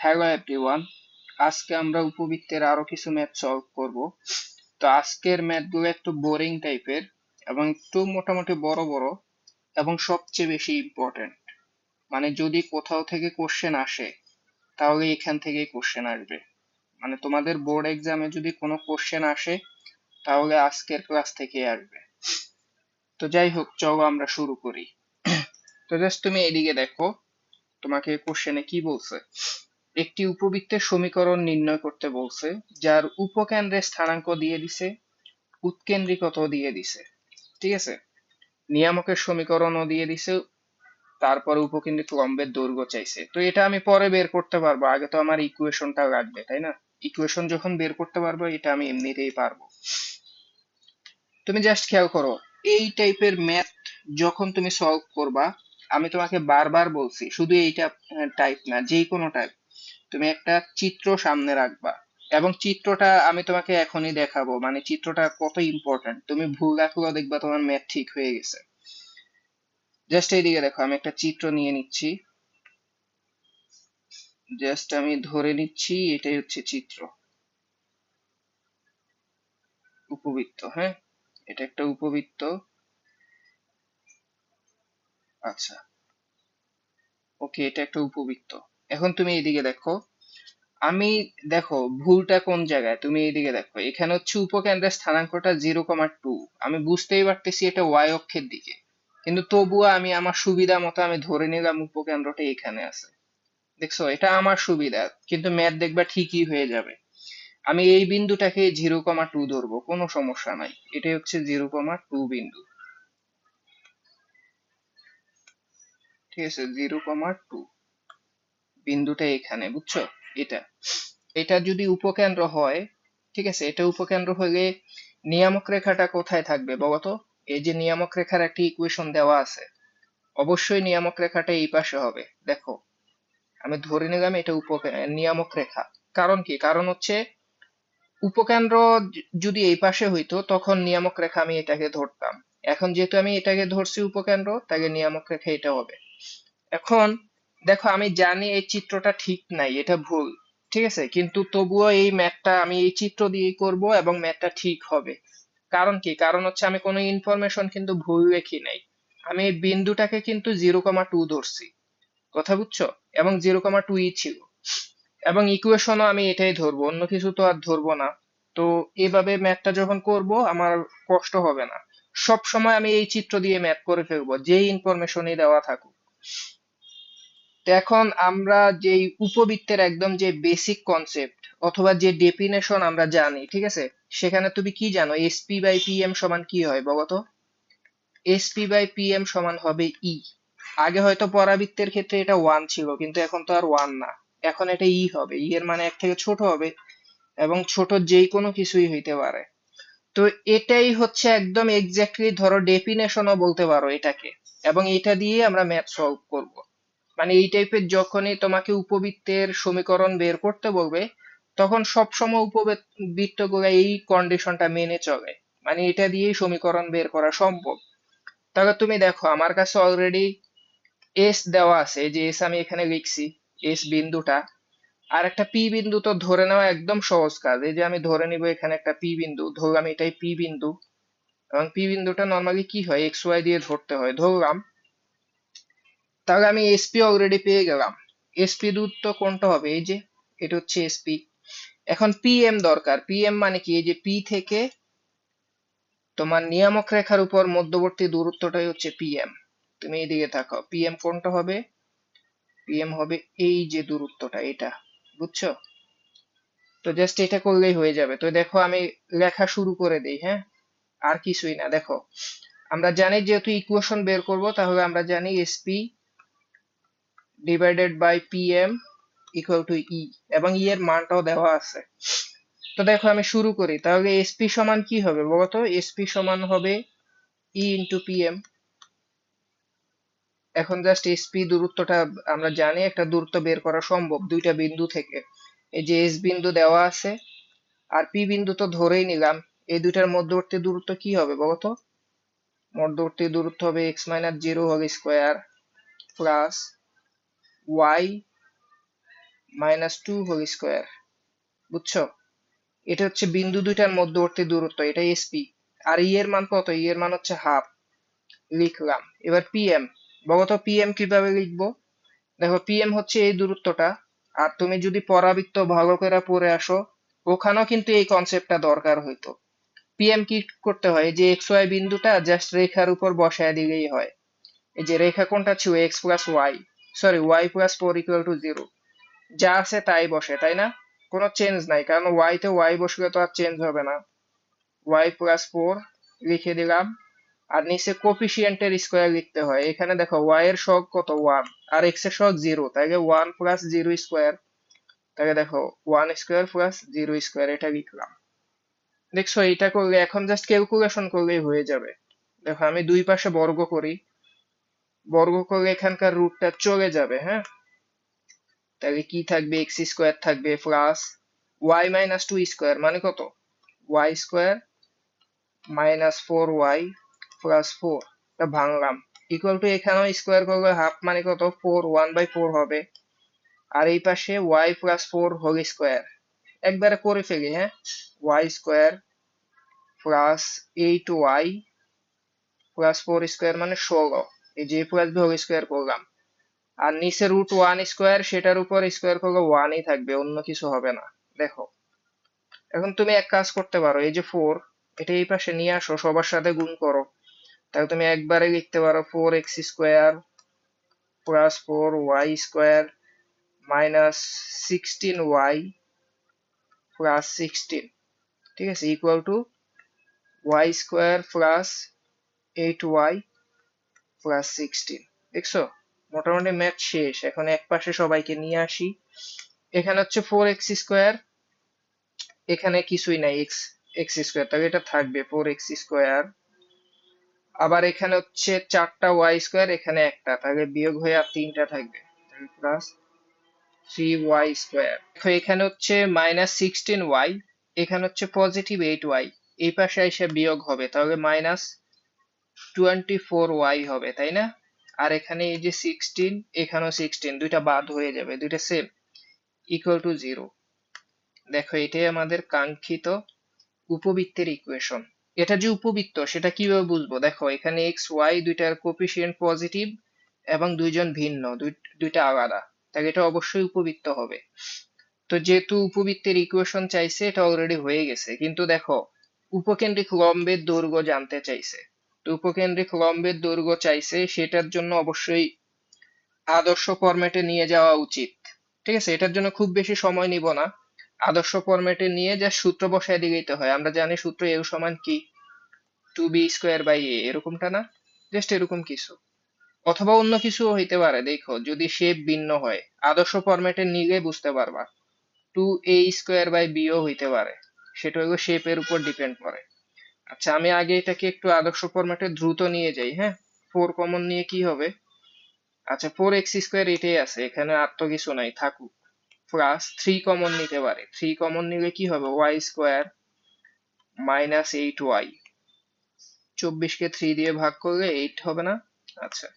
Hello everyone আজকে আমরা উপবৃত্তের আরও কিছু ম্যাথ সলভ করব। তো আজকের ম্যাথগুলো একটু বোরিং টাইপের এবং একটু মোটামুটি বড় বড় এবং সবচেয়ে বেশি ইম্পর্টেন্ট মানে যদি কোথাও থেকে কোশ্চেন আসে, তাহলে এখান থেকেই কোশ্চেন আসবে। মানে তোমাদের বোর্ড এক্সামে যদি কোনো কোশ্চেন আসে, তাহলে আজকের ক্লাস থেকে আসবে। তো যাই হোক, চলো আমরা শুরু করি। তো জাস্ট তুমি এদিকে দেখো, তোমাকে কোশ্চেনে কি বলছে? একটি উপবৃত্তের সমীকরণ নির্ণয় করতে বলছে, যার উপকেন্দ্রে স্থানাঙ্ক দিয়ে দিছে, উৎকেন্দ্রিকত দিয়ে দিছে, ঠিক আছে? নিয়ামকের সমীকরণও দিয়ে দিছে, তারপরে উপকেন্দ্রিক লম্বের দৈর্ঘ্য চাইছে। তো এটা আমি পরে বের করতে পারব, আগে তো আমার ইকুয়েশনটা লাগবে, তাই না? ইকুয়েশন যখন বের করতে পারব, এটা আমি এমনিতেই পারব। তুমি জাস্ট খেয়াল করো, এই টাইপের ম্যাথ যখন তুমি সলভ করবা, আমি তোমাকে বারবার বলছি, শুধু এইটা টাইপ না যে কোনো টাইপ তুমি একটা চিত্র সামনে রাখবা। এবং চিত্রটা আমি তোমাকে এখনই দেখাবো। মানে চিত্রটা কত ইম্পর্টেন্ট তুমি ভুল রাখলেও দেখবা তোমার ম্যাথ ঠিক হয়ে গেছে। জাস্ট এইদিকে দেখো, আমি একটা চিত্র নিয়ে নিচ্ছি। জাস্ট আমি ধরে নিচ্ছি, এটাই হচ্ছে চিত্র। উপবৃত্ত হ্যাঁ? এটা একটা উপবৃত্ত। আচ্ছা। ওকে এটা একটা উপবৃত্ত। এখন তুমি এইদিকে দেখো। আমি দেখো, ভুলটা কোন জায়গায়? তুমি এইদিকে দেখো। এখানে হচ্ছে উপকেন্দ্রের স্থানাঙ্কটা জিরো কমা টু আমি বুঝতেই পারতেছি এটা ওয়াই অক্ষের দিকে। কিন্তু তবুও আমি আমার সুবিধা মতো আমি ধরে নিলাম উপকেন্দ্রটা এখানে আছে। দেখছ? এটা আমার সুবিধা। কিন্তু ম্যাথ দেখবা ঠিকই হয়ে যাবে। আমি এই বিন্দুটাকে জিরো কমা টু ধরবো। কোনো সমস্যা নাই। এটাই হচ্ছে জিরো কমা টু বিন্দু। ঠিক আছে? জিরো কমা টু বিন্দুটা এখানে, বুঝছ? এটা এটা যদি উপকেন্দ্র হয়, ঠিক আছে, এটা উপকেন্দ্র হলে নিয়ামক রেখাটা কোথায় থাকবে বলতো? এই যে নিয়ামক রেখার একটি ইকুয়েশন দেওয়া আছে, অবশ্যই নিয়ামক রেখাটা এই পাশে হবে, দেখো। আমি ধরে নিলাম এটা উপ নিয়ামক রেখা। কারণ কি? কারণ হচ্ছে উপকেন্দ্র যদি এই পাশে হইতো, তখন নিয়ামক রেখা আমি এটাকে ধরতাম। এখন যেহেতু আমি এটাকে ধরছি উপকেন্দ্র তাকে নিয়ামক রেখা এটা হবে। এখন দেখো, আমি জানি এই চিত্রটা ঠিক নাই, এটা ভুল, ঠিক আছে? কিন্তু তবুও এই ম্যাথটা আমি এই চিত্র দিয়েই করব এবং ম্যাথটা ঠিক হবে। কারণ কি? কারণ হচ্ছে আমি কোনো ইনফরমেশন কিন্তু ভুল রেখি নাই। আমি এই বিন্দুটাকে কিন্তু জিরো কমা টু ধরছি। কথা বুঝছ? এবং জিরো কমা টু ই ছিল। এবং ইকুয়েশনও আমি এটাই ধরবো, অন্য কিছু তো আর ধরবো না। তো এভাবে ম্যাথটা যখন করব, আমার কষ্ট হবে না। সব সময় আমি এই চিত্র দিয়ে ম্যাথ করে ফেলব, যেই ইনফরমেশনই দেওয়া থাকুক। এখন আমরা যে উপবৃত্তের একদম যে বেসিক কনসেপ্ট অথবা যে ডেফিনেশন আমরা জানি, ঠিক আছে? সেখানে তুমি কি জানো? এসপি বাই পিএম সমান কি হয় বলতো? এসপি বাই পিএম সমান হবে ই আগে হয়তো পরাবৃত্তের ক্ষেত্রে এটা ওয়ান ছিল, কিন্তু এখন তো আর ওয়ান না। এখন এটা ই হবে। ই এর মানে এক থেকে ছোট হবে এবং ছোট যেই কোনো কিছুই হইতে পারে। তো এটাই হচ্ছে একদম এক্স্যাক্টলি ধরো ডেফিনেশনও বলতে পারো এটাকে। এবং এটা দিয়ে আমরা ম্যাথ সলভ করব। মানে এই টাইপের যখনই তোমাকে উপবৃত্তের সমীকরণ বের করতে বলবে, তখন সবসময় উপবৃত্তগুলো এই কন্ডিশনটা মেনে চলে। মানে এটা দিয়েই সমীকরণ বের করা সম্ভব। তাহলে তুমি দেখো, আমার কাছে অলরেডি এস দেওয়া আছে, যে এস আমি এখানে লিখছি এস বিন্দুটা। আর একটা পি বিন্দু তো ধরে নেওয়া একদম সহজ কাজ, এই যে আমি ধরে নিব এখানে একটা পি বিন্দু, ধরলাম এটাই পি বিন্দু। এবং পি বিন্দুটা নর্মালি কি হয়? এক্স ওয়াই দিয়ে ধরতে হয়। ধরলাম তাহলে আমি এসপি অলরেডি পেয়ে গেলাম। এসপি দূরত্ব কোনটা হবে? এই যে, এটা হচ্ছে এসপি এখন পিএম দরকার। পিএম মানে কি? এই যে পি থেকে তোমার নিয়ামক রেখার উপর মধ্যবর্তী দূরত্বটাই হচ্ছে পিএম তুমি এদিকে থাকো। পিএম কোনটা হবে? পিএম হবে এই যে দূরত্বটা, এটা। বুঝছ? তো জাস্ট এটা করলেই হয়ে যাবে। তো দেখো, আমি লেখা শুরু করে দেই হ্যাঁ? আর কিছুই না। দেখো, আমরা জানি যেহেতু ইকুয়েশন বের করব, তাহলে আমরা জানি SP divided by PM equal to E এবং ই এর মানটাও দেওয়া আছে। তো দেখো আমি শুরু করি, তাহলে এসপি সমান কি হবে বলতো? এসপি সমান হবে ই ইন্টু পিএম এখন জাস্ট এসপি দূরত্বটা আমরা জানি, একটা দূরত্ব বের করা সম্ভব দুইটা বিন্দু থেকে। এই যে এস বিন্দু দেওয়া আছে, আর পি বিন্দু তো ধরেই নিলাম, এই দুইটার মধ্যবর্তী দূরত্ব কি হবে বলতো? মধ্যবর্তী দূরত্ব হবে X minus zero whole square plus Y minus two whole square বুঝছ? এটা হচ্ছে বিন্দু দুইটার মধ্যবর্তী দূরত্ব এটা এসপি আর ই এর মান কত? ই এর মান হচ্ছে হাফ লিখলাম। এবার পিএম বলতো পিএম কীভাবে লিখব? দেখো পিএম হচ্ছে এই দূরত্বটা, আর তুমি যদি পরাবৃত্ত ভালো করে পড়ে আসো, ওখানেও কিন্তু এই কনসেপ্টটা দরকার হইতো। পিএম কি করতে হয়? যে এক্স ওয়াই বিন্দুটা জাস্ট রেখার উপর বসায় দিলেই হয়। এই যে রেখা কোনটা ছিল X plus Y sorry Y plus four equal to zero যা আছে তাই বসে, তাই না? কোনো চেঞ্জ নাই, কারণ ওয়াই তে বসলে তো আর চেঞ্জ হবে না। ওয়াই প্লাস ফোর লিখে দিলাম, আর নিচে কোফিসিয়েন্টের স্কোয়ার লিখতে হয়। এখানে দেখো ওয়াই এর শখ কত? ওয়ান আর এক্সের শখ জিরো তাহলে ওয়ান প্লাস জিরো স্কোয়ার তাহলে দেখো one square plus zero square এটা লিখলাম। দেখছ এটা করলে এখন জাস্ট ক্যালকুলেশন করলেই হয়ে যাবে। দেখো, আমি দুই পাশে বর্গ করি বর্গ করলে এখানকার রুটটা চলে যাবে হ্যাঁ? তাহলে কি থাকবে? এক্স স্কোয়ার থাকবে plus Y minus two square মানে কত? Y square minus four Y plus four ভাঙলাম। Equal to এখানেও স্কোয়ার করলে হাফ মানে কত? ফোর ওয়ান বাই ফোর হবে। আর এই পাশে Y plus four whole square একবারে করে ফেলি হ্যাঁ? Y square plus eight Y plus four square মানে ষোলো। এই যে প্লাস বি হোল স্কোয়ার করলাম আর নিচে রুট ওয়ান স্কোয়ার সেটার উপর স্কোয়ার করলে ওয়ানই থাকবে, অন্য কিছু হবে না। দেখো। এখন তুমি এক কাজ করতে পারো, এই যে ফোর এটা এই পাশে নিয়ে আসো, সবার সাথে গুণ করো। তাহলে তুমি একবারে লিখতে পারো four X square plus four Y square minus sixteen Y plus sixteen ঠিক আছে equal to Y square plus eight Y plus sixteen দেখছ? মোটামুটি ম্যাথ শেষ। এখন এক পাশে সবাইকে নিয়ে আসি। এখানে হচ্ছে ফোর এক্স স্কোয়ার এখানে কিছুই নাই এক্স এক্স স্কোয়ার তবে এটা থাকবে ফোর এক্স স্কোয়ার আবার এখানে হচ্ছে চারটা ওয়াই স্কোয়ার এখানে একটা। তাহলে বিয়োগ হয়ে আর তিনটা থাকবে। প্লাস থ্রি ওয়াই স্কোয়ার এখানে হচ্ছে মাইনাস সিক্সটিন ওয়াই এখানে হচ্ছে পজিটিভ এইট ওয়াই এই পাশে এসে বিয়োগ হবে। তাহলে মাইনাস টোয়েন্টি ফোর ওয়াই হবে, তাই না? আর এখানে এই যে সিক্সটিন এখানেও সিক্সটিন দুইটা বাদ হয়ে যাবে, দুইটা সেম ইকুয়াল টু জিরো দেখো, এটাই আমাদের কাঙ্ক্ষিত উপবৃত্তের ইকুয়েশন এটা যে উপবৃত্ত, সেটা কীভাবে বুঝব? দেখো, এখানে এক্স ওয়াই দুইটার কোপিশিয়েন্ট পজিটিভ এবং দুইজন ভিন্ন দুইটা আলাদা। তাহলে এটা অবশ্যই উপবৃত্ত হবে। তো যেহেতু উপবৃত্তের ইকুয়েশন চাইছে, এটা অলরেডি হয়ে গেছে। কিন্তু দেখো, উপকেন্দ্রিক লম্বের দৈর্ঘ্য জানতে চাইছে। উপকেন্দ্রিক লম্বের দৈর্ঘ্য চাইছে, সেটার জন্য অবশ্যই আদর্শ ফরম্যাটে নিয়ে যাওয়া উচিত। ঠিক আছে? এটার জন্য খুব বেশি সময় নিব না। আদর্শ ফরম্যাটে নিয়ে যা সূত্র বসায় দিতে হয়। আমরা জানি সূত্র এ সমান কি? Two B square by A এরকমটা না? জাস্ট এরকম কিছু। অথবা অন্য কিছু হইতে পারে, দেখো, যদি শেপ ভিন্ন হয়। আদর্শ ফরম্যাটে নিলে বুঝতে পারবা। টু এ স্কোয়ার বাই বিও হইতে পারে। সেটা হলো শেপের উপর ডিপেন্ড করে। আচ্ছা আমি আগে এটাকে একটু আদর্শ ফরম্যাটে দ্রুত নিয়ে যাই হ্যাঁ? ফোর কমন নিয়ে কি হবে? আচ্ছা ফোর এক্স স্কোয়ার এটাই আছে, এখানে আর তো কিছু নাই, থাকুক। প্লাস থ্রি কমন নিতে পারে। থ্রি কমন নিলে কি হবে? Y square minus eight Y চব্বিশকে three দিয়ে ভাগ করলে এইট হবে না? আচ্ছা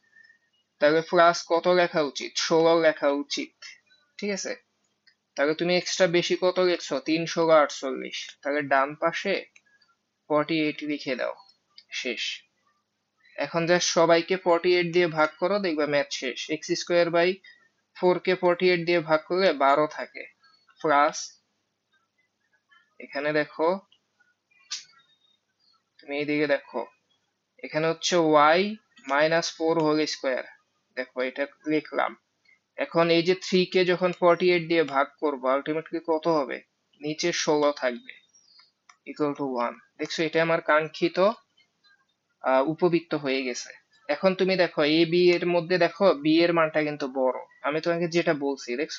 তাহলে প্লাস কত লেখা উচিত? ষোলো লেখা উচিত, ঠিক আছে? তাহলে তুমি এক্সট্রা বেশি কত লিখছো? তিন ষোলো আটচল্লিশ। তাহলে ডান পাশে ফর্টি এইট লিখে দাও। শেষ। এখন জাস্ট সবাইকে ফর্টি এইট দিয়ে ভাগ করো, দেখবে ম্যাথ শেষ। এক্স স্কোয়ার বাই ফোর কে ফর্টি এইট দিয়ে ভাগ করলে বারো থাকে। প্লাস এখানে দেখো, তুমি এইদিকে দেখো। এখানে হচ্ছে Y minus four whole square দেখো, এটা লিখলাম। এখন এই যে থ্রি কে যখন ফর্টি এইট দিয়ে ভাগ করব আলটিমেটলি কত হবে? নিচে ষোলো থাকবে। ইকুয়াল টু ওয়ান দেখছ, এটা আমার কাঙ্ক্ষিত উপবৃত্ত হয়ে গেছে। এখন তুমি দেখো এ বি এর মধ্যে দেখো বি এর মানটা কিন্তু বড়। আমি তোমাকে যেটা বলছি, দেখছ?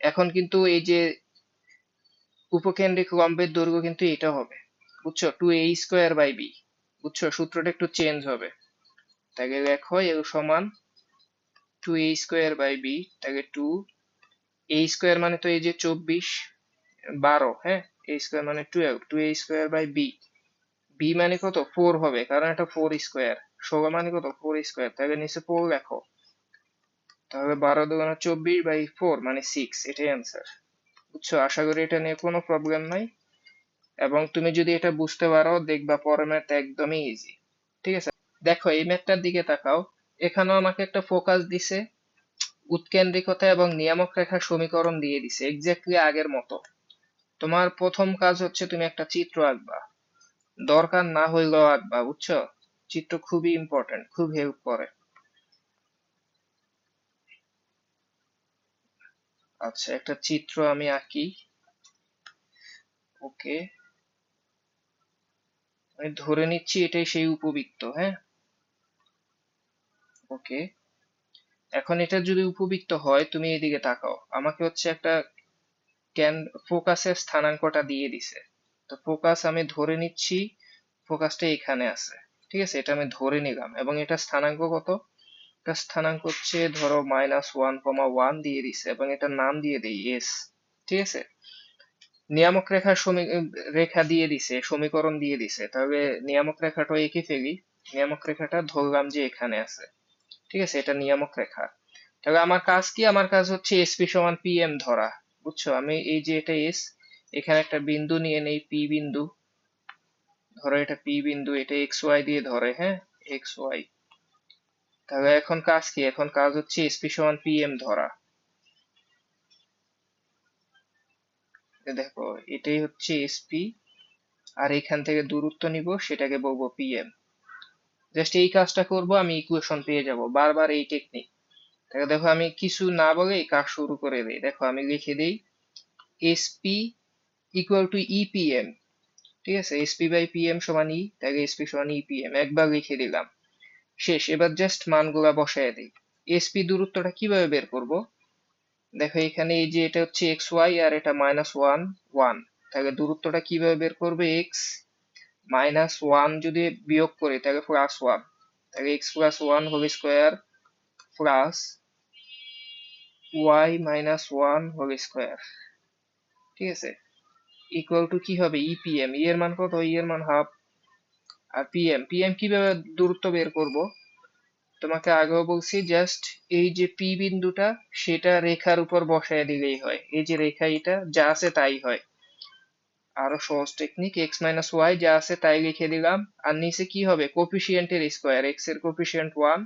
এখন কিন্তু এই যে উপকেন্দ্রিক লম্বের দৈর্ঘ্য কিন্তু এটা হবে। বুঝছ? Two A square by B বুঝছ? সূত্রটা একটু চেঞ্জ হবে। তাকে দেখো, এ সমান two A square by B তাকে টু এ স্কোয়ার মানে তো এই যে চব্বিশ, বারো হ্যাঁ? এ স্কোয়ার মানে twelve two A square by B B মানে কত? ফোর হবে, কারণ এটা ফোর স্কোয়ার ষোলো মানে কত? ফোর স্কোয়ার তাহলে নিচে ফোর লেখো। তাহলে বারো দুগুণে চব্বিশ বাই ফোর মানে সিক্স এটাই অ্যান্সার বুঝছ? আশা করি এটা নিয়ে কোনো প্রবলেম নাই। এবং তুমি যদি এটা বুঝতে পারো, দেখবা পরের ম্যাথ একদমই ইজি ঠিক আছে? দেখো, এই ম্যাথটার দিকে তাকাও। এখানেও আমাকে একটা ফোকাস দিছে, উৎকেন্দ্রিকতা এবং নিয়ামক রেখার সমীকরণ দিয়ে দিছে এক্স্যাক্টলি আগের মতো। তোমার প্রথম কাজ হচ্ছে তুমি একটা চিত্র আঁকবা। দরকার না হইলেও আঁকবা, বুঝছ? চিত্র খুবই ইম্পর্টেন্ট খুব হেল্প করে। আচ্ছা একটা চিত্র আমি আঁকি। ওকে। আমি ধরে নিচ্ছি এটাই সেই উপবৃত্ত হ্যাঁ? ওকে। এখন এটা যদি উপবৃত্ত হয়, তুমি এদিকে তাকাও। আমাকে হচ্ছে একটা ক্যান ফোকাসের স্থানাঙ্কটা দিয়ে দিছে। তো ফোকাস আমি ধরে নিচ্ছি ফোকাসটা এখানে আছে। ঠিক আছে? এটা আমি ধরে নিলাম। এবং এটা স্থানাঙ্ক কত? এটা স্থানাঙ্ক হচ্ছে ধরো মাইনাস ওয়ান কমা ওয়ান দিয়ে দিছে এবং এটার নাম দিয়ে দিই এস ঠিক আছে? নিয়ামক রেখার রেখা দিয়ে দিছে, সমীকরণ দিয়ে দিছে। তবে নিয়ামক রেখাটা এঁকে ফেলি। নিয়ামক রেখাটা ধরলাম যে এখানে আছে। ঠিক আছে? এটা নিয়ামক রেখা। তবে আমার কাজ কি? আমার কাজ হচ্ছে এসপি সমান পি এম ধরা। বুঝছ? আমি এই যে এটা এস এখানে একটা বিন্দু নিয়ে নেই পি বিন্দু। ধরো এটা পি বিন্দু, এটা এক্স ওয়াই দিয়ে ধরে হ্যাঁ? এক্স ওয়াই তাহলে এখন কাজ কি? এখন কাজ হচ্ছে এসপি সমান পি এম ধরা। দেখো, এটাই হচ্ছে এসপি আর এখান থেকে দূরত্ব নিব, সেটাকে বলব পিএম জাস্ট এই কাজটা করব, আমি ইকুয়েশন পেয়ে যাব। বারবার এই টেকনিক তাহলে দেখো আমি কিছু না বলে কাজ শুরু করে দিই। দেখো আমি লিখে দিই এসপি ইকুয়াল টু ইপিএম ঠিক আছে? এসপি বাই পিএম সমান ই তাহলে এসপি সমান ইপিএম একবার লিখে দিলাম। শেষ, এবার জাস্ট মানগুলা বসায় দিই। এসপি দূরত্বটা কীভাবে বের করব? দেখো এখানে এই যে এটা হচ্ছে এক্স ওয়াই আর এটা মাইনাস ওয়ান ওয়ান তাহলে দূরত্বটা কীভাবে বের করবে? এক্স মাইনাস ওয়ান যদি বিয়োগ করি, তাহলে প্লাস ওয়ান তাহলে X plus one whole square plus Y minus one whole square ঠিক আছে? ইকুয়াল টু কি হবে? ইপিএম ই এর মান কত? ই এর মান হাফ আর পিএম পিএম কীভাবে দূরত্ব বের করব? তোমাকে আগেও বলছি জাস্ট এই যে পি বিন্দুটা, সেটা রেখার উপর বসায় দিলেই হয়। এই যে রেখা এটা, যা আছে তাই হয়। আরও সহজ টেকনিক এক্স মাইনাস ওয়াই যা আছে তাই লিখে দিলাম। আর নিচে কি হবে? কোফিসিয়েন্টের স্কোয়ার এক্সের coefficient one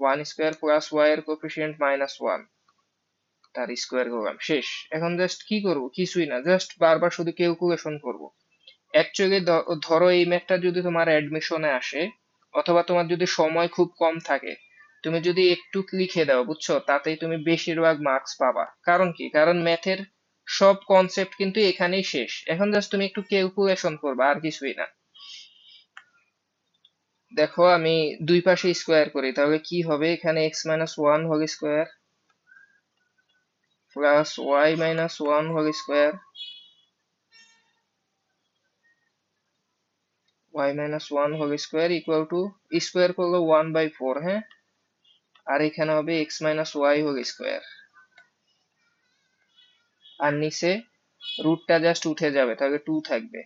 one square plus Y এর কোফিসিয়েন্ট মাইনাস ওয়ান তার স্কোয়ার করলাম শেষ। এখন জাস্ট কি করব? কিছুই না জাস্ট বারবার শুধু ক্যালকুলেশন করব। অ্যাকচুয়ালি ধরো এই ম্যাথটা যদি তোমার অ্যাডমিশনে আসে, অথবা তোমার যদি সময় খুব কম থাকে, তুমি যদি একটু লিখে দাও, বুঝছ? তাতেই তুমি বেশিরভাগ মার্কস পাবা। কারণ কি? কারণ ম্যাথের সব কনসেপ্ট কিন্তু এখানেই শেষ। এখন জাস্ট তুমি একটু ক্যালকুলেশন করবা, আর কিছুই না। দেখো, আমি দুই পাশে স্কোয়ার করি, তাহলে কি হবে? এখানে X minus one whole square plus Y minus one whole square y minus one whole square equal to square করলে ওয়ান বাই ফোর হ্যাঁ আর এখানে হবে X minus Y whole square আর নিচে রুটটা জাস্ট উঠে যাবে তাহলে টু থাকবে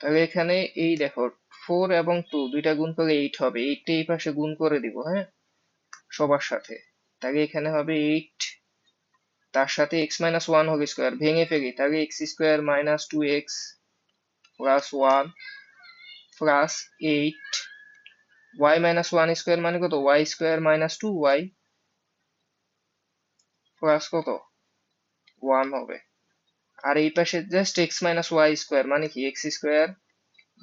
তাহলে এখানে এই দেখো ফোর এবং টু দুইটা গুণ করলে এইট হবে এইটটা এই পাশে গুণ করে দিব হ্যাঁ সবার সাথে তাহলে এখানে হবে এইট তার সাথে X minus one whole square ভেঙে ফেলি তাহলে X square minus two X plus one plus eight Y minus one square মানে কত? Y square minus two Y plus কত? ওয়ান হবে। আর এই পাশে just X minus Y square মানে কি? X square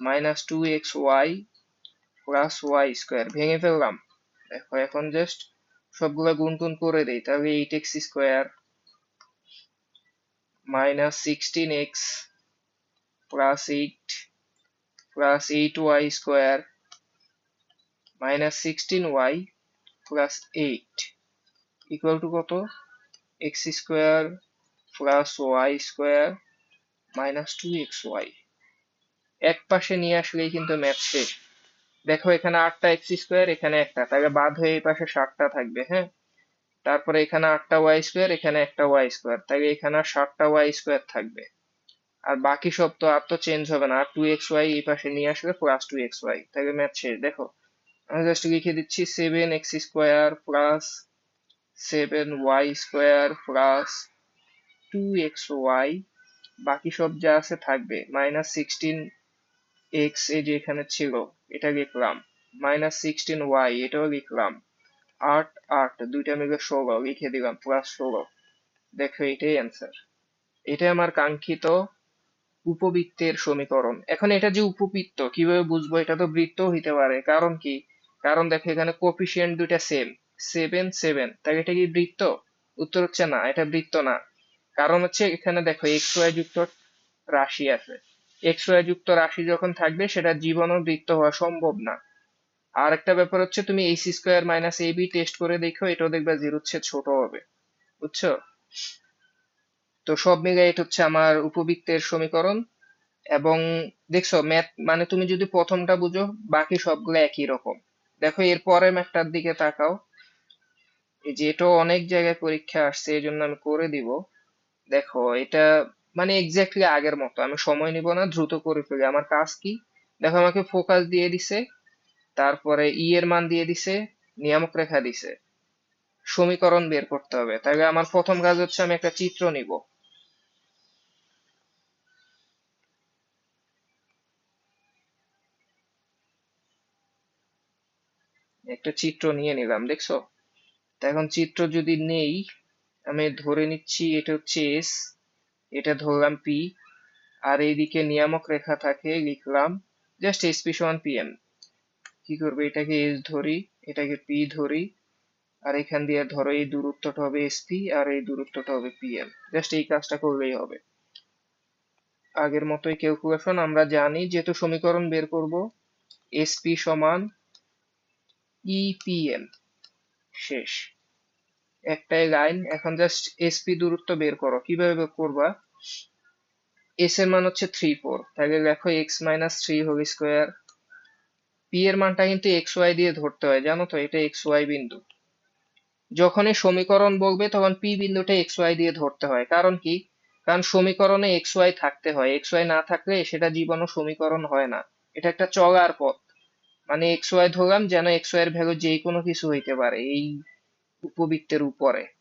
minus two X Y plus Y square ভেঙে ফেললাম। দেখো, এখন জাস্ট সবগুলো গুণ টুন করে দেই, তাহলে eight X square minus sixteen X plus eight plus eight Y square minus sixteen Y plus eight equal to কত? X square plus Y square minus two X Y এক পাশে নিয়ে আসলেই কিন্তু ম্যাথ শেষ। দেখো এখানে আটটা এক্স স্কোয়ার এখানে একটা। তাহলে বাদ হয়ে এই পাশে সাতটা থাকবে হ্যাঁ? তারপরে এখানে আটটা ওয়াই স্কোয়ার এখানে একটা ওয়াই স্কোয়ার তাহলে এখানে সাতটা ওয়াই স্কোয়ার থাকবে। আর বাকি সব তো, আর তো চেঞ্জ হবে না। আর টু এক্স ওয়াই এই পাশে নিয়ে আসবে প্লাস টু এক্স ওয়াই তাহলে ম্যাথ শেষ। দেখো, আমি জাস্ট লিখে দিচ্ছি seven X square plus seven Y square plus two X Y বাকি সব যা আছে থাকবে। মাইনাস সিক্সটিন এক্স এই যে এখানে ছিল, এটা লিখলাম। মাইনাস সিক্সটিন ওয়াই এটাও লিখলাম। আট আট, দুইটা মিলে ষোলো, লিখে দিলাম প্লাস ষোলো। দেখো এটাই অ্যান্সার এটা আমার কাঙ্ক্ষিত উপবৃত্তের সমীকরণ। এখন এটা যে উপবৃত্ত, কীভাবে বুঝব? এটা তো বৃত্ত হইতে পারে। কারণ কি? কারণ দেখো এখানে কোফিসিয়েন্ট দুইটা সেম সেভেন সেভেন তাই এটা কি বৃত্ত? উত্তর হচ্ছে না, এটা বৃত্ত না। কারণ হচ্ছে এখানে দেখো এক্স ওয়াই যুক্ত রাশি আছে। যুক্ত রাশি যখন থাকবে, সেটা জীবনও বৃত্ত হওয়া সম্ভব না। আর একটা ব্যাপার হচ্ছে, তুমি H square minus A B test করে দেখো, এটাও দেখবে জিরোর চেয়ে ছোট হবে। বুঝছ? তো সব মিলে এটা হচ্ছে আমার উপবৃত্তের সমীকরণ। এবং দেখছ ম্যাথ মানে তুমি যদি প্রথমটা বুঝো, বাকি সবগুলো একই রকম। দেখো, এর পরের ম্যাথটার দিকে তাকাও। এই যে এটাও অনেক জায়গায় পরীক্ষা আসছে এই জন্য আমি করে দিব। দেখো, এটা মানে এক্স্যাক্টলি আগের মতো। আমি সময় নিব না, দ্রুত করে ফেলি। আমার কাজ কি? দেখো, আমাকে ফোকাস দিয়ে দিছে, তারপরে ই এর মান দিয়ে দিছে, নিয়ামক রেখা দিছে। সমীকরণ বের করতে হবে। তাহলে আমার প্রথম কাজ হচ্ছে আমি একটা চিত্র নিব। একটা চিত্র নিয়ে নিলাম, দেখছ? তা এখন চিত্র যদি নেই, আমি ধরে নিচ্ছি এটা হচ্ছে এস এটা ধরলাম পি আর এইদিকে নিয়ামক রেখা থাকে, লিখলাম জাস্ট এসপি সমান পিএম কি করবে? এটাকে এস ধরি, এটাকে পি ধরি, আর এখান দিয়ে ধরো এই দূরত্বটা হবে এসপি আর এই দূরত্বটা হবে পিএম জাস্ট এই কাজটা করলেই হবে। আগের মতোই ক্যালকুলেশন আমরা জানি যেহেতু সমীকরণ বের করব এসপি সমান ইপিএম শেষ। একটাই লাইন, এখন জাস্ট এসপি দূরত্ব বের করো। কীভাবে করবা? এস এর মান হচ্ছে থ্রি ফোর তাহলে লেখো X minus three whole square P এর মানটা কিন্তু এক্স ওয়াই দিয়ে ধরতে হয়, জানো তো? এটা এক্স ওয়াই বিন্দু। যখনই সমীকরণ বলবে, তখন পি বিন্দুটা এক্স ওয়াই দিয়ে ধরতে হয়। কারণ কি? কারণ সমীকরণে এক্স ওয়াই থাকতে হয়। এক্স ওয়াই না থাকলে সেটা জীবনও সমীকরণ হয় না। এটা একটা চলার পথ। মানে এক্স ওয়াই ধরলাম যেন এক্স ওয়াই এর ভ্যালু যে কোনো কিছু হইতে পারে এই উপবৃত্তের উপরে।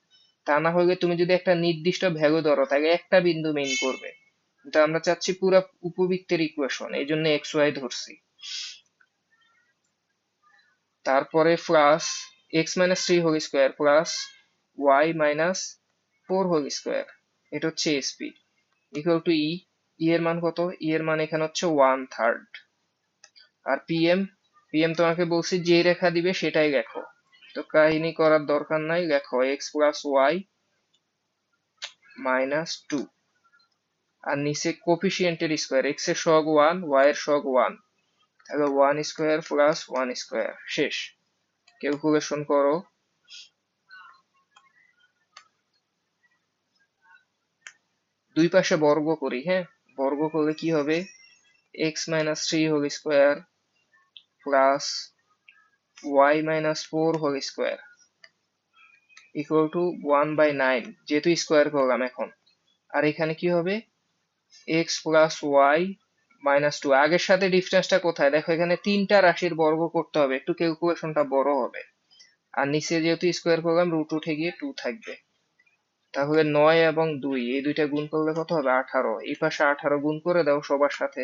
তা না হলে তুমি যদি একটা নির্দিষ্ট ভ্যালু ধরো, তাহলে একটা বিন্দু মেইন করবে। কিন্তু আমরা চাচ্ছি পুরো উপবৃত্তের ইকুয়েশন এই জন্য এক্স ওয়াই ধরছি। তারপরে plus X minus three whole square plus Y minus four whole square এটা হচ্ছে SP equal to E E এর মান কত? ই এর মান এখানে হচ্ছে ওয়ান থার্ড আর পিএম পিএম তোমাকে বলছি যে রেখা দিবে সেটাই লেখো। তো কাহিনী করার দরকার নাই লেখো X plus Y minus two আর নিচে কোফিসিয়েন্টের স্কোয়ার এক্সের সহগ ওয়ান ওয়াই এর সহগ ওয়ান তাহলে one square plus one square শেষ। ক্যালকুলেশন করো। দুই পাশে বর্গ করি হ্যাঁ? বর্গ করলে কি হবে? X minus three whole square plus Y minus four whole square equal to one by nine যেহেতু স্কোয়ার করলাম এখন। আর এখানে কি হবে? X plus Y minus two আগের সাথে ডিফারেন্সটা কোথায়? দেখো, এখানে তিনটা রাশির বর্গ করতে হবে। একটু ক্যালকুলেশনটা বড় হবে। আর নিচে যেহেতু স্কোয়ার করলাম রুট উঠে গিয়ে টু থাকবে। তাহলে নয় এবং দুই, এই দুইটা গুণ করলে কত হবে? আঠারো। এই পাশে আঠারো গুণ করে দাও সবার সাথে।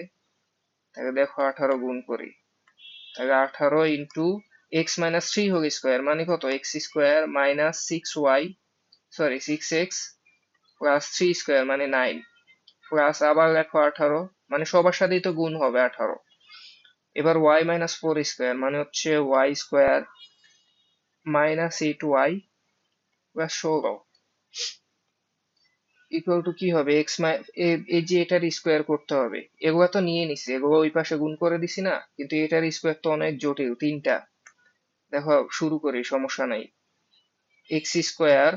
তাহলে দেখো আঠারো গুণ করি। তাহলে আঠারো into X minus three whole square মানে কত? X square minus six Y sorry six X plus three square মানে নাইন প্লাস আবার লেখো আঠারো মানে সবার সাথেই তো গুণ হবে আঠারো। এবার ওয়াই মাইনাস ফোর স্কোয়ার মানে হচ্ছে Y square minus eight Y plus ষোলো। ইকুয়াল টু কি হবে? এক্স এই যে এটার স্কোয়ার করতে হবে, এগুলো তো নিয়ে নিছি, এগুলো ওই পাশে গুণ করে দিছি না, কিন্তু এটার স্কোয়ার তো অনেক জটিল, তিনটা। দেখো, শুরু করি, সমস্যা নাই। X square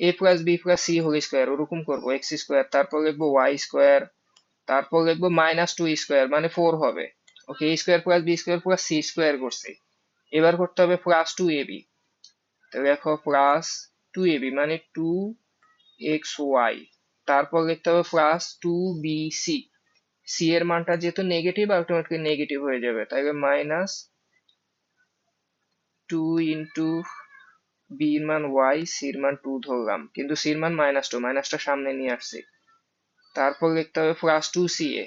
A plus B plus C whole square ওরকম করব এক্স স্কোয়ার তারপর লিখব ওয়াই স্কোয়ার তারপর লিখব মাইনাস টু স্কোয়ার মানে ফোর হবে। Okay A square plus B square plus C square করছি। এবার করতে হবে প্লাস টু এ বি তো দেখো প্লাস টু এ বি মানে টু এক্স ওয়াই তারপর লিখতে হবে plus two B C C এর মানটা যেহেতু নেগেটিভ অটোমেটিক নেগেটিভ হয়ে যাবে তাই মাইনাস টু ইন্টু বি এর মান ওয়াই সি এর মান টু ধরলাম। কিন্তু সি এর মান মাইনাস টু মাইনাসটা সামনে নিয়ে আসছি। তারপর লিখতে হবে প্লাস টু সি এ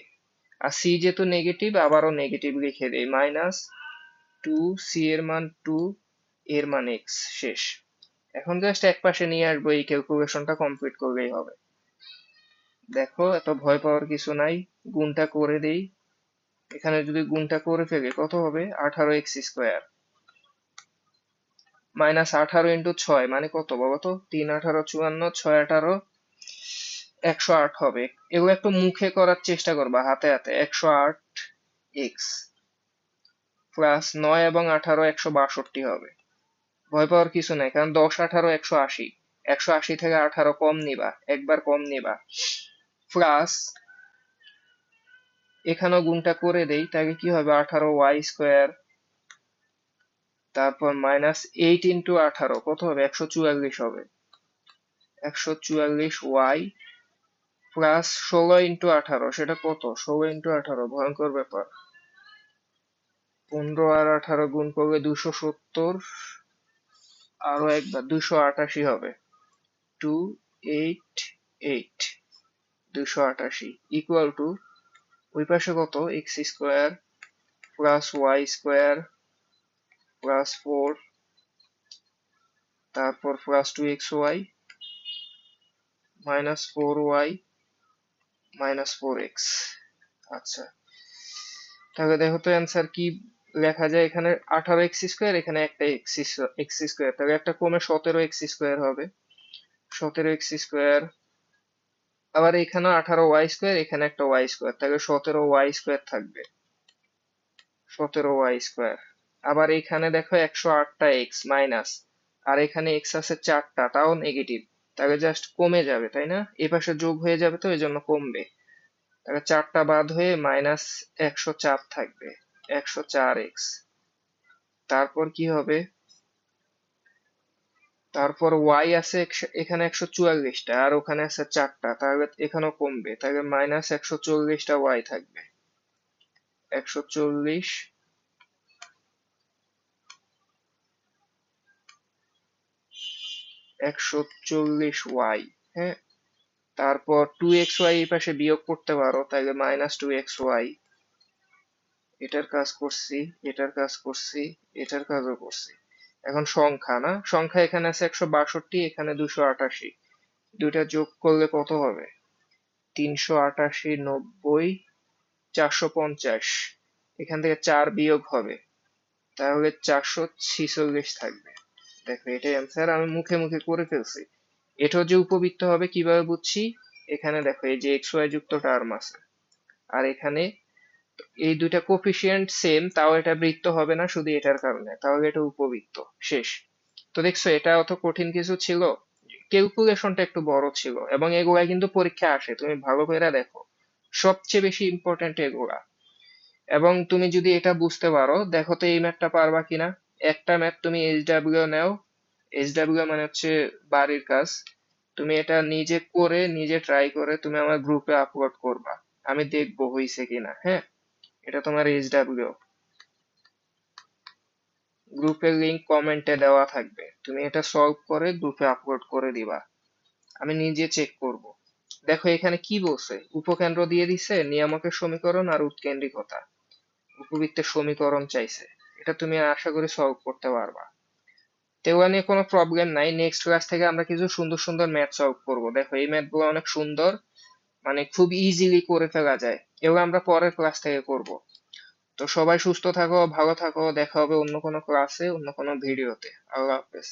আর সি যেহেতু নেগেটিভ আবারও নেগেটিভ লিখে দেই। মাইনাস টু সি এর মান টু এর মান এক্স শেষ। এখন জাস্ট এক পাশে নিয়ে আসব, এই ক্যালকুলেশনটা কমপ্লিট করলেই হবে। দেখো, এত ভয় পাওয়ার কিছু নাই। গুণটা করে দেই। এখানে যদি গুণটা করে ফেলি, কত হবে? আঠারো এক্স স্কোয়ার মাইনাস আঠারো ইন্টু ছয় মানে কত বলো তো? তিন, আঠারো, চুয়ান্ন, ছয়, আঠারো, একশো আট হবে। এগুলো একটু মুখে করার চেষ্টা করবা, হাতে হাতে। একশো আট এক্স প্লাস নয় এবং আঠারো একশো বাষট্টি হবে। ভয় পাওয়ার কিছু নাই, কারণ দশ, আঠারো, একশো আশি। একশো আশি থেকে আঠারো কম নিবা, একবার কম নিবা। প্লাস এখানেও গুণটা করে দেই, তাহলে কি হবে? আঠারো ওয়াই স্কোয়ার তারপর মাইনাস এইট ইন্টু আঠারো, কত হবে? একশো চুয়াল্লিশ হবে। একশো চুয়াল্লিশ ওয়াই প্লাস ষোলো ইন্টু আঠারো, সেটা কত? ষোলো ইন্টু আঠারো, ভয়ঙ্কর ব্যাপার। পনেরো আর আঠারো গুণ করলে দুশো সত্তর, আরও একবার দুশো আটাশি হবে। টু এইট এইট দুশো আটাশি। ইকুয়াল টু ওই পাশে কত? X square plus Y square plus four তারপর plus two X Y minus four Y minus four X আচ্ছা। তাহলে দেখো তো অ্যান্সার কি লেখা যায়? এখানে আঠারো এক্স স্কোয়ার এখানে একটা এক্স এক্স স্কোয়ার তাহলে একটা কমে সতেরো এক্স স্কোয়ার হবে। সতেরো এক্স স্কোয়ার আবার এখানে আঠারো ওয়াই স্কোয়ার এখানে একটা ওয়াই স্কোয়ার তাহলে সতেরো ওয়াই স্কোয়ার থাকবে। সতেরো ওয়াই স্কোয়ার আবার এখানে দেখো একশো আটটা এক্স মাইনাস আর এখানে এক্স আছে চারটা, তাও নেগেটিভ তাহলে জাস্ট কমে যাবে, তাই না? এ পাশে যোগ হয়ে যাবে তো এই জন্য কমবে। তাহলে চারটা বাদ হয়ে মাইনাস একশো চার থাকবে, একশো চার এক্স তারপর কি হবে? তারপর ওয়াই আছে এখানে একশো চুয়াল্লিশটা, আর ওখানে আছে চারটা, তাহলে এখানেও কমবে। তাহলে মাইনাস একশো চল্লিশটা ওয়াই থাকবে। একশো চল্লিশ একশো চল্লিশ ওয়াই হ্যাঁ? তারপর টু এক্স এই পাশে বিয়োগ করতে পারো তাহলে মাইনাস এটার কাজ করছি, এটার কাজ করছি, এটার কাজও করছি। এখন সংখ্যা, না? সংখ্যা এখানে আছে একশো বাষট্টি, এখানে দুশো আটাশি। দুইটা যোগ করলে কত হবে? তিনশো আটাশি, নব্বই, চারশো পঞ্চাশ। এখান থেকে চার বিয়োগ হবে। তাহলে চারশো ছিচল্লিশ থাকবে। দেখো, এটাই অ্যান্সার আমি মুখে মুখে করে ফেলছি। এটাও যে উপবৃত্ত হবে কীভাবে বুঝছি? এখানে দেখো, এই যে এক্স ওয়াই যুক্ত টার্ম আছে। আর এখানে এই দুইটা কোফিসিয়েন্ট সেম তাও এটা বৃত্ত হবে না, শুধু এটার কারণে। তাহলে এটা উপবৃত্ত, শেষ। তো দেখছ, এটা অত কঠিন কিছু ছিল? ক্যালকুলেশনটা একটু বড় ছিল, এবং এগুলা কিন্তু পরীক্ষা আসে। তুমি ভালো করে দেখো, সবচেয়ে বেশি ইম্পর্টেন্ট এগুলা। এবং তুমি যদি এটা বুঝতে পারো, দেখো তো এই ম্যাথটা পারবা কিনা। একটা ম্যাথ তুমি এইচডাব্লিউ নাও। এইচডাব্লিউ মানে হচ্ছে বাড়ির কাজ। তুমি এটা নিজে করে, নিজে ট্রাই করে তুমি আমার গ্রুপে আপলোড করবা। আমি দেখব হইছে কিনা হ্যাঁ? এটা তোমার এইচডাব্লিউ গ্রুপের লিংক কমেন্টে দেওয়া থাকবে। তুমি এটা সলভ করে গ্রুপে আপলোড করে দিবা। আমি নিজে চেক করব। দেখো এখানে কি বলছে? উপকেন্দ্র দিয়ে দিছে নিয়ামকের সমীকরণ আর উৎকেন্দ্রিকতা। উপবৃত্তের সমীকরণ চাইছে। এটা তুমি আশা করি সলভ করতে পারবা। তো নিয়ে কোনো প্রবলেম নাই। নেক্সট ক্লাস থেকে আমরা কিছু সুন্দর সুন্দর ম্যাথ সলভ করব। দেখো, এই ম্যাথগুলো অনেক সুন্দর মানে খুব ইজিলি করে ফেলা যায়। এগুলো আমরা পরের ক্লাস থেকে করব। তো সবাই সুস্থ থাকো, ভালো থাকো, দেখা হবে অন্য কোনো ক্লাসে অন্য কোনো ভিডিওতে আল্লাহ হাফেজ।